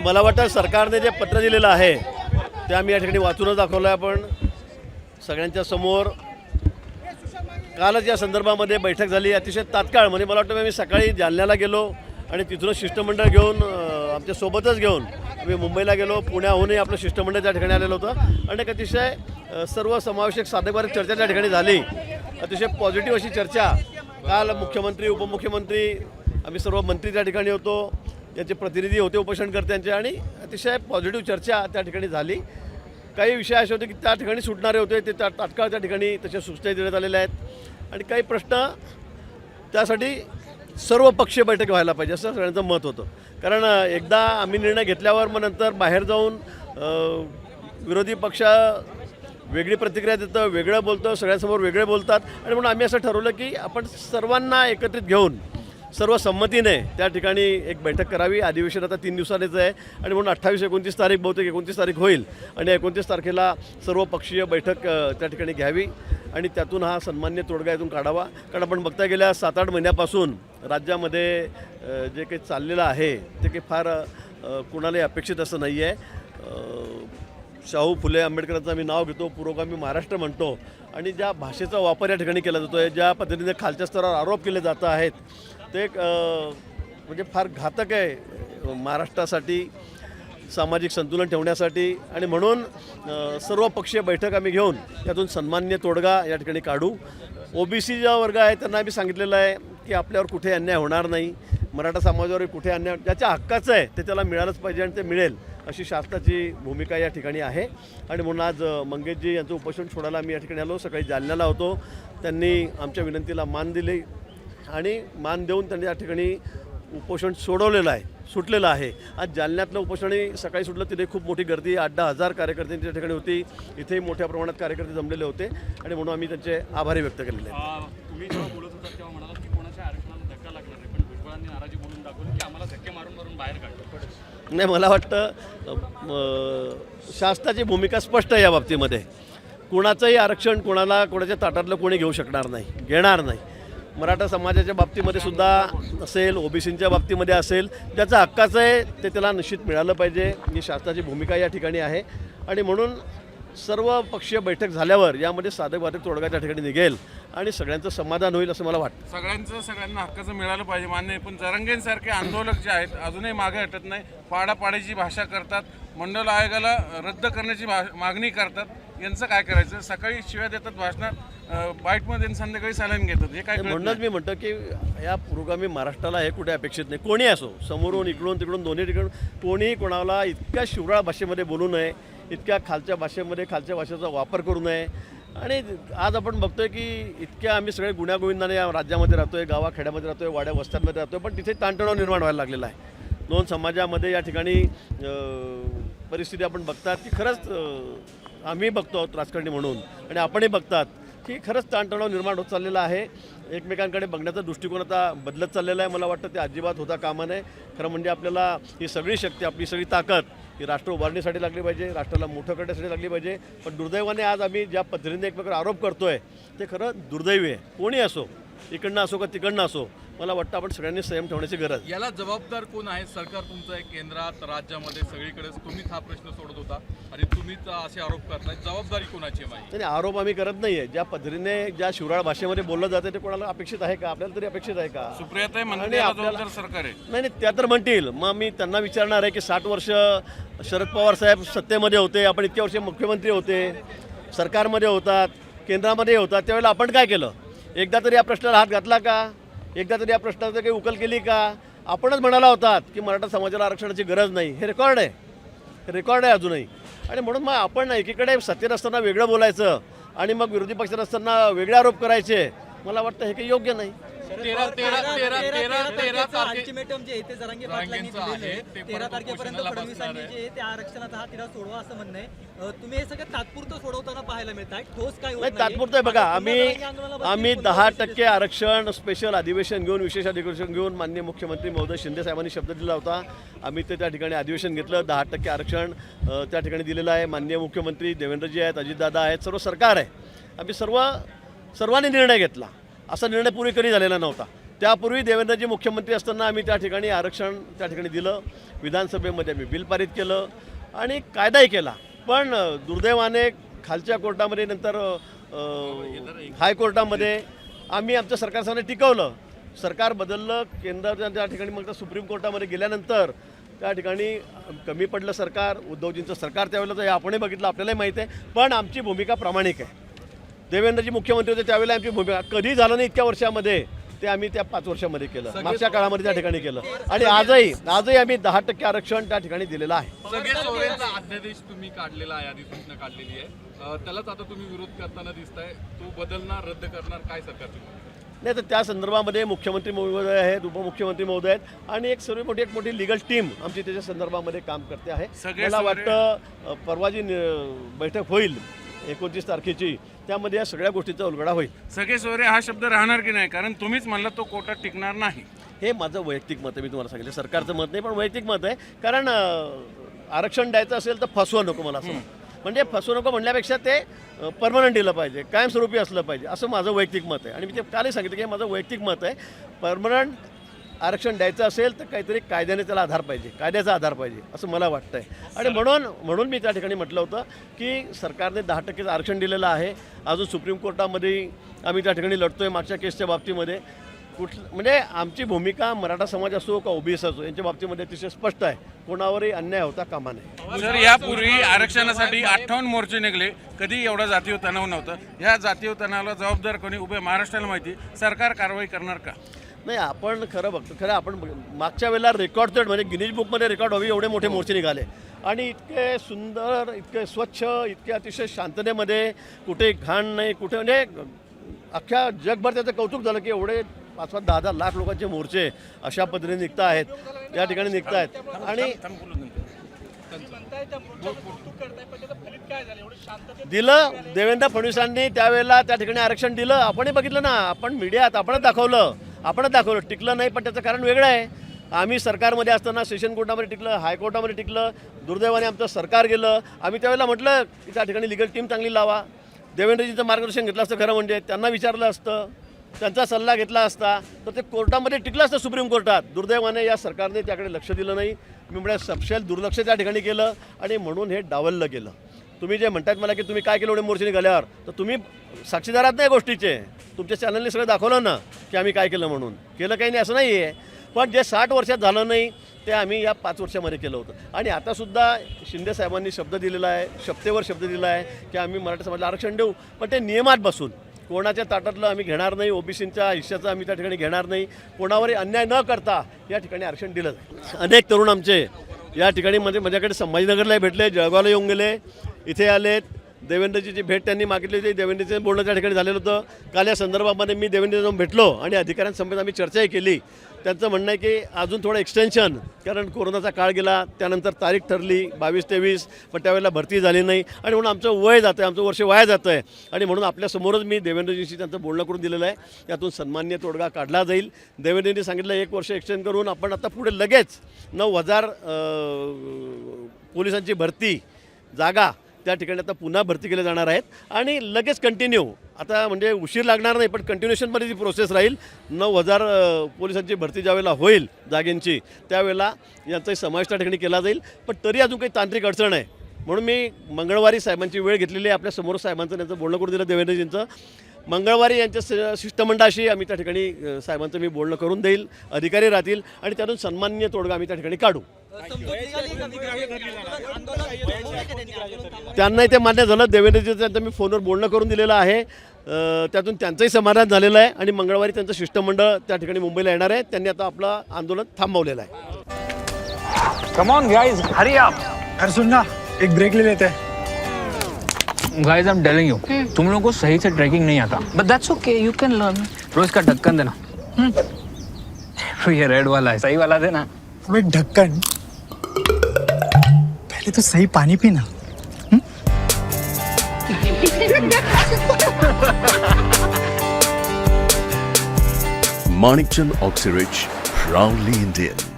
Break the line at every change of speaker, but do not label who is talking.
मला वाटतं सरकारने जे पत्र दिलेलं आहे ते आम्ही या ठिकाणी वाचूनच दाखवलं आहे. आपण सगळ्यांच्या समोर कालच या संदर्भामध्ये बैठक झाली अतिशय तात्काळ. म्हणजे मला वाटतं मी सकाळी जालन्याला गेलो आणि तिथूनच शिष्टमंडळ घेऊन आमच्या सोबतच घेऊन आम्ही मुंबईला गेलो. पुण्याहूनही आपलं शिष्टमंडळ त्या ठिकाणी आलेलं होतं. आणि एक अतिशय सर्वसमावेशक सर्व समावेशक चर्चा त्या ठिकाणी झाली. अतिशय पॉझिटिव्ह अशी चर्चा. काल मुख्यमंत्री उपमुख्यमंत्री आम्ही सर्व मंत्री त्या ठिकाणी होतो. याचे प्रतिनिधी होते उपोषणकर्त्यांचे आणि अतिशय पॉझिटिव्ह चर्चा त्या ठिकाणी झाली. काही विषय असे होते की त्या ठिकाणी सुटणारे होते ते त्या तात्काळ त्या ठिकाणी तशा सूचना देण्यात आलेल्या आहेत. आणि काही प्रश्न त्यासाठी सर्व पक्षीय बैठक व्हायला पाहिजे असं सगळ्यांचं मत होतं. कारण एकदा आम्ही निर्णय घेतल्यावर मग नंतर बाहेर जाऊन विरोधी पक्ष वेगळी प्रतिक्रिया देतं वेगळं बोलतं सगळ्यांसमोर वेगळे बोलतात. आणि म्हणून आम्ही असं ठरवलं की आपण सर्वांना एकत्रित घेऊन सर्व संमतीने त्या ठिकाणी एक बैठक करावी. अधिवेशन आता तीन दिवसांनीच आहे आणि म्हणून अठ्ठावीस एकोणतीस तारीख बहुतेक एकोणतीस तारीख होईल आणि एकोणतीस तारखेला सर्व पक्षीय बैठक त्या ठिकाणी घ्यावी आणि त्यातून हा सन्मान्य तोडगा इथून काढावा. कारण आपण बघता गेल्या सात आठ महिन्यापासून राज्यामध्ये जे काही चाललेलं आहे ते काही फार कुणालाही अपेक्षित असं नाही आहे शाहू फुले आंबेडकरांचं आम्ही नाव घेतो पुरोगामी महाराष्ट्र म्हणतो आणि ज्या भाषेचा वापर या ठिकाणी केला जातो आहे ज्या पद्धतीने खालच्या स्तरावर आरोप केले जात आहेत ते एक, म्हणजे फार घातक आहे महाराष्ट्रासाठी सामाजिक संतुलन ठेवण्यासाठी. आणि म्हणून सर्वपक्षीय सर्व पक्षीय बैठक आम्ही घेऊन त्यातून सन्मान्य तोडगा या ठिकाणी काढू. ओबीसी ज्या वर्ग आहे त्यांना आम्ही सांगितलेलं आहे की आपल्यावर कुठे अन्याय होणार नाही. मराठा समाजावर कुठे अन्याय ज्याच्या हक्काचं आहे ते त्याला मिळालंच पाहिजे आणि ते मिळेल अशी शासनाची भूमिका या ठिकाणी आहे. आणि म्हणून आज मंगेशजी यांचं उपोषण सोडायला आम्ही या ठिकाणी आलो. सकाळी जालन्याला होतो. त्यांनी आमच्या विनंतीला मान दिली. आणि मान देऊन त्यांनी या ठिकाणी उपोषण सोडवलेलं आहे सुटलेलं आहे. आज जालन्यातलं उपोषणही सकाळी सुटलं तिथे खूप मोठी गर्दी आठ दहा हजार कार्यकर्त्यांची त्या ठिकाणी होती. इथेही मोठ्या प्रमाणात कार्यकर्ते जमलेले होते. आणि म्हणून आम्ही त्यांचे आभारी व्यक्त केलेले आहेत.
आ, तुम्ही जेव्हा बोलत होता तेव्हा म्हणालात की कोणाच्या आरक्षणाला धक्का लागला नाही.
मला वाटतं शासनाची भूमिका स्पष्ट आहे या बाबतीमध्ये. कुणाचंही आरक्षण कोणाला कोणाच्या ताटातलं कोणी घेऊ शकणार नाही घेणार नाही. मराठा समाजाच्या बाबतीमध्ये सुद्धा असेल ओबीसींच्या बाबतीमध्ये असेल ज्याचं हक्काचं आहे ते त्याला निश्चित मिळालं पाहिजे. ही शासनाची भूमिका या ठिकाणी आहे. आणि म्हणून सर्व पक्षीय बैठक झाल्यावर यामध्ये साधक बाधक तोडगा त्या ठिकाणी निघेल आणि सगळ्यांचं समाधान होईल असं मला वाटतं.
सगळ्यांचं सगळ्यांना हक्काचं मिळालं पाहिजे मान्य पण जरंगेंसारखे आंदोलक जे आहेत अजूनही मागे हटत नाही. पाडापाडीची भाषा करतात. मंडल आयोगाला रद्द करण्याची भा- मागणी करतात. यांचं काय करायचं? सकाळी शिव्या देतात भाषणात. बाईटमध्ये आणि संध्याकाळी सॅलन घेतात. हे काय कळत
म्हणूनच मी म्हणतो की या पुरोगामी महाराष्ट्राला हे कुठे अपेक्षित नाही. कोणी असो समोरून इकडून तिकडून दोन्ही ठिकाणून कोणीही कोणाला इतक्या शिवराळ भाषेमध्ये बोलू नये इतक्या खालच्या भाषेमध्ये खालच्या भाषेचा वापर करू नये. आणि आज आपण बघतोय की इतक्या आम्ही सगळे गुण्यागोविंदाने या राज्यामध्ये राहतोय गावाखेड्यामध्ये राहतोय वाड्या वस्त्यांमध्ये राहतोय पण तिथे ताणतणाव निर्माण व्हायला लागलेला आहे. दोन समाजामध्ये या ठिकाणी परिस्थिती आपण बघतात की खरंच आम्ही बघतो आहोत राजकारणी म्हणून आणि आपणही बघतात. की खरंच ताणतणाव निर्माण होत चाललेला आहे. एकमेकांकडे बघण्याचा दृष्टिकोन आता बदलत चाललेला आहे. मला वाटतं ते अजिबात होता कामा नये. खरं म्हणजे आपल्याला ही सगळी शक्ती आपली सगळी ताकद ही राष्ट्र उभारणीसाठी लागली पाहिजे राष्ट्राला मोठं करण्यासाठी लागली पाहिजे. पण दुर्दैवाने आज आम्ही ज्या पद्धतीने एकमेकांवर आरोप करतोय ते खरं दुर्दैवी आहे. कोणी असो इकडनं असो का तिकडनं असो मला वाटतं आपण सगळ्यांनी संयम ठेवण्याची गरज.
याला जबाबदार कोण आहे? सरकार तुमचं आहे केंद्रात राज्यामध्ये सगळीकडे तुम्हीच हा प्रश्न सोडत होता आणि तुम्हीच असे आरोप करताय. जबाबदारी कोणाची आहे माहिती
नाही आरोप आम्ही करत नाही आहे ज्या पद्धतीने ज्या शिवराळ भाषेमध्ये बोललं जातं ते कोणाला अपेक्षित आहे का? आपल्याला तरी अपेक्षित आहे का?
सुप्रियाताई म्हणते जबाबदार सरकार आहे.
नाही नाही त्या तर म्हणतील. मग मी त्यांना विचारणार आहे की साठ वर्ष शरद पवार साहेब सत्तेमध्ये होते आपण इतक्या वर्ष मुख्यमंत्री होते सरकारमध्ये होतात केंद्रामध्ये होतात त्यावेळेला आपण काय केलं? एकदा तरी या प्रश्नाला हात घातला का? एकदा तरी या प्रश्नाचं काही उकल केली का? आपणच म्हणाला होतात की मराठा समाजाला आरक्षणाची गरज नाही. हे रेकॉर्ड आहे. हे रेकॉर्ड आहे अजूनही. आणि म्हणून मग आपण एकीकडे सत्तेत असताना वेगळं बोलायचं आणि मग विरोधी पक्षात असताना वेगळे आरोप करायचे मला वाटतं हे काही योग्य नाही.
तेरा तेरा तेरा तेरा तेरा
अल्टिमेटम जे ते जरांगे पाटलांनी दिलेलं तेरा तारखेपर्यंत फडणवीसांनी. जे ते आरक्षणाचा हा तिढा सोडवा असं म्हणणं आहे. तुम्ही हे सगळं तात्पुरतं सोडवताना पाहायला मिळत आहे. ठोस काय होत
नाही
नाहीये.
तात्पुरतं आहे बघा आम्ही आम्ही दहा. टक्के आरक्षण स्पेशल अधिवेशन घेऊन विशेष अधिवेशन घेऊन माननीय मुख्यमंत्री महोदय शिंदे साहेबांनी शब्द दिला होता. आम्ही ते त्या ठिकाणी अधिवेशन घेतलं. दहा टक्के आरक्षण त्या ठिकाणी दिलेलं आहे. माननीय मुख्यमंत्री देवेंद्रजी आहेत अजितदादा आहेत सर्व सरकार आहे. आम्ही सर्व सर्वांनी निर्णय घेतला. असा निर्णय पूर्वी कधी झालेला नव्हता. त्यापूर्वी देवेंद्रजी मुख्यमंत्री असताना आम्ही त्या ठिकाणी आरक्षण त्या ठिकाणी दिलं. विधानसभेमध्ये आम्ही बिल पारित केलं आणि कायदाही केला. पण दुर्दैवाने खालच्या कोर्टामध्ये नंतर हायकोर्टामध्ये आम्ही आमच्या सरकारसाने टिकवलं. सरकार बदललं केंद्र त्या ठिकाणी मग त्या सुप्रीम कोर्टामध्ये गेल्यानंतर त्या ठिकाणी कमी पडलं सरकार उद्धवजींचं सरकार त्यावेळेला तर हे आपणही बघितलं आपल्यालाही माहीत आहे. पण आमची भूमिका प्रामाणिक आहे. देवेंद्रजी मुख्यमंत्री होते त्यावेळेला आमची भूमिका कधी झालं नाही इतक्या वर्षामध्ये. ते आम्ही त्या पाच वर्षामध्ये केलं. मागच्या काळामध्ये त्या ठिकाणी केलं. आणि आजही आजही आम्ही दहा टक्के आरक्षण त्या ठिकाणी दिलेलं आहे.
अध्यादेश तुम्ही काढलेला आहे अधिसूचना काढलेली आहे. त्यालाच आता तुम्ही विरोध करताना दिसताय. तो बदलणार रद्द करणार काय सरकारची भूमिका?
नाही तर त्या संदर्भामध्ये मुख्यमंत्री महोदय आहेत उपमुख्यमंत्री महोदय आहेत आणि एक सर्व मोठी एक मोठी लिगल टीम आमची त्याच्या संदर्भामध्ये काम करते आहे. मला वाटतं परवा जी बैठक होईल एकोणतीस तारखेची. त्यामध्ये या सगळ्या गोष्टीचा उलगडा होईल.
सगळे सोयरे हा शब्द राहणार की नाही? कारण तुम्हीच म्हणला तो कोर्टात टिकणार नाही.
हे माझं वैयक्तिक मत आहे मी तुम्हाला सांगितलं. सरकारचं मत नाही पण वैयक्तिक मत आहे. कारण अं, आरक्षण द्यायचं असेल तर फसवू नको मला असं. म्हणजे फसवू नको म्हणण्यापेक्षा ते परमनंट दिलं पाहिजे कायमस्वरूपी असलं पाहिजे असं माझं वैयक्तिक मत आहे. आणि मी ते कालही सांगितलं की हे माझं वैयक्तिक मत आहे. परमनंट आरक्षण द्यायचं असेल तर काहीतरी कायद्याने त्याला आधार पाहिजे कायद्याचा आधार पाहिजे असं मला वाटतं आहे आणि म्हणून म्हणून मी त्या ठिकाणी म्हटलं होतं की सरकारने दहा टक्केचं आरक्षण दिलेलं आहे. अजून सुप्रीम कोर्टामध्ये आम्ही त्या ठिकाणी लढतोय मागच्या केसच्या बाबतीमध्ये. कुठलं म्हणजे आमची भूमिका मराठा समाज असो का ओबीएस असो यांच्या बाबतीमध्ये अतिशय स्पष्ट आहे. कोणावरही अन्याय होता कामा नये.
सर यापूर्वी आरक्षणासाठी अठ्ठावन्न मोर्चे निघले. कधी एवढा जातीय तणाव नव्हता. ह्या जातीय तणावाला जबाबदार कोणी? उभे महाराष्ट्राला माहिती. सरकार कारवाई करणार का?
नाही आपण खरं बघतो खरं आपण मागच्या वेळेला रेकॉर्ड तर म्हणजे गिनीज बुकमध्ये रेकॉर्ड व्हावी एवढे मोठे मोर्चे निघाले. आणि इतके सुंदर इतके स्वच्छ इतके अतिशय शांततेमध्ये कुठे घाण नाही कुठे म्हणजे अख्ख्या जगभर त्याचं कौतुक झालं की एवढे पाच पाच दहा दहा लाख लोकांचे मोर्चे अशा पद्धतीने निघत आहेत या ठिकाणी निघत आहेत. आणि दिलं देवेंद्र फडणवीसांनी त्यावेळेला त्या ठिकाणी आरक्षण दिलं. आपणही बघितलं ना आपण मीडियात आपणच दाखवलं. आपणच दाखवलं. टिकलं नाही पण त्याचं कारण वेगळं आहे. आम्ही सरकारमध्ये असताना सेशन कोर्टामध्ये टिकलं हायकोर्टामध्ये टिकलं दुर्दैवाने आमचं सरकार गेलं. आम्ही त्यावेळेला म्हटलं की त्या ठिकाणी लिगल टीम चांगली लावा. देवेंद्रजींचं मार्गदर्शन घेतलं असतं खरं म्हणजे. त्यांना विचारलं असतं. त्यांचा सल्ला घेतला असता. तर ते कोर्टामध्ये टिकलं असतं सुप्रीम कोर्टात. दुर्दैवाने या सरकारने त्याकडे लक्ष दिलं नाही. मी म्हणजे सपशेल दुर्लक्ष त्या ठिकाणी केलं आणि म्हणून हे डावललं गेलं. तुम्ही जे म्हणतात मला की तुम्ही काय केलं एवढे मोर्चे निघाल्यावर तर तुम्ही साक्षीदार आहात नाही गोष्टीचे. तुमच्या चॅनलने सगळं दाखवलं ना की आम्ही काय केलं म्हणून. केलं काही नाही असं नाही आहे पण जे साठ वर्षात झालं नाही ते आम्ही या पाच वर्षामध्ये केलं होतं. आणि आतासुद्धा शिंदे साहेबांनी शब्द दिलेला आहे शब्देवर शब्द दिला आहे की आम्ही मराठा समाजाला आरक्षण देऊ. पण ते नियमात बसून कोणाच्या ताटातलं आम्ही घेणार नाही ओबीसींच्या हिश्श्याचं आम्ही त्या ठिकाणी घेणार नाही कोणावरही अन्याय न करता या ठिकाणी आरक्षण दिलं. अनेक तरुण आमचे या ठिकाणी म्हणजे माझ्याकडे संभाजीनगरला भेटले जळगावला येऊन गेले इथे आलेत. देवेंद्रजीची भेट त्यांनी मागितली होती. देवेंद्रचं बोलणं त्या ठिकाणी झालेलं होतं. काल या संदर्भामध्ये मी देवेंद्र जाऊन भेटलो आणि अधिकाऱ्यांसमवेत आम्ही चर्चाही केली. त्यांचं म्हणणं आहे की अजून थोडं एक्सटेन्शन कारण कोरोनाचा काळ गेला त्यानंतर तारीख ठरली बावीस तेवीस पण त्यावेळेला भरती झाली नाही. आणि म्हणून आमचं वय जातं आहे आमचं वर्ष वाया जातं आहे आणि म्हणून आपल्यासमोरच मी देवेंद्रजींशी त्यांचं बोलणं करून दिलेलं आहे. त्यातून सन्मान्य तोडगा काढला जाईल. देवेंद्रजींनी सांगितलं एक वर्ष एक्सटेंड करून आपण आता पुढे लगेच नऊ हजार पोलिसांची भरती जागा त्या ठिकाणी आता पुन्हा भरती केल्या जाणार आहेत. आणि लगेच कंटिन्यू आता म्हणजे उशीर लागणार नाही पण कंटिन्युएशनमध्ये जी प्रोसेस राहील नऊ हजार पोलिसांची भरती ज्यावेळेला होईल जागेंची त्यावेळेला यांचाही समावेश त्या ठिकाणी केला जाईल. पण तरी अजून काही तांत्रिक अडचण आहे. म्हणून मी मंगळवारी साहेबांची वेळ घेतलेली आहे. आपल्यासमोर साहेबांचं त्यांचं बोलणं करून दिलं देवेंद्रजींचं. मंगळवारी यांच्या शिष्टमंडळाशी आम्ही त्या ठिकाणी साहेबांचं मी बोलणं करून देईल. अधिकारी राहतील आणि त्यातून सन्मान्य तोडगा आम्ही त्या ठिकाणी काढू. त्यांनाही ते मान्य झालं. देवेंद्रजीचं त्यांचं मी फोनवर बोलणं करून दिलेलं आहे. अ, त्यातून त्यांचंही समाधान झालेलं आहे आणि मंगळवारी त्यांचं शिष्टमंडळ त्या ठिकाणी मुंबईला येणार आहे. त्यांनी आता आपलं आंदोलन थांबवलेलं आहे.
Come on guys hurry up
अरे सुन ना एक ब्रेक ले लेते. हैं
guys I am telling you तुम लोगों को सही से ट्रैकिंग नहीं आता.
But that's okay, you can learn.
रोज का ढक्कन देना. ये रेड वाला है सही वाला देना.
ढक्कन तो सही पानी पीना
माणिकचंद ऑक्सीरिच राउंडली इंडियन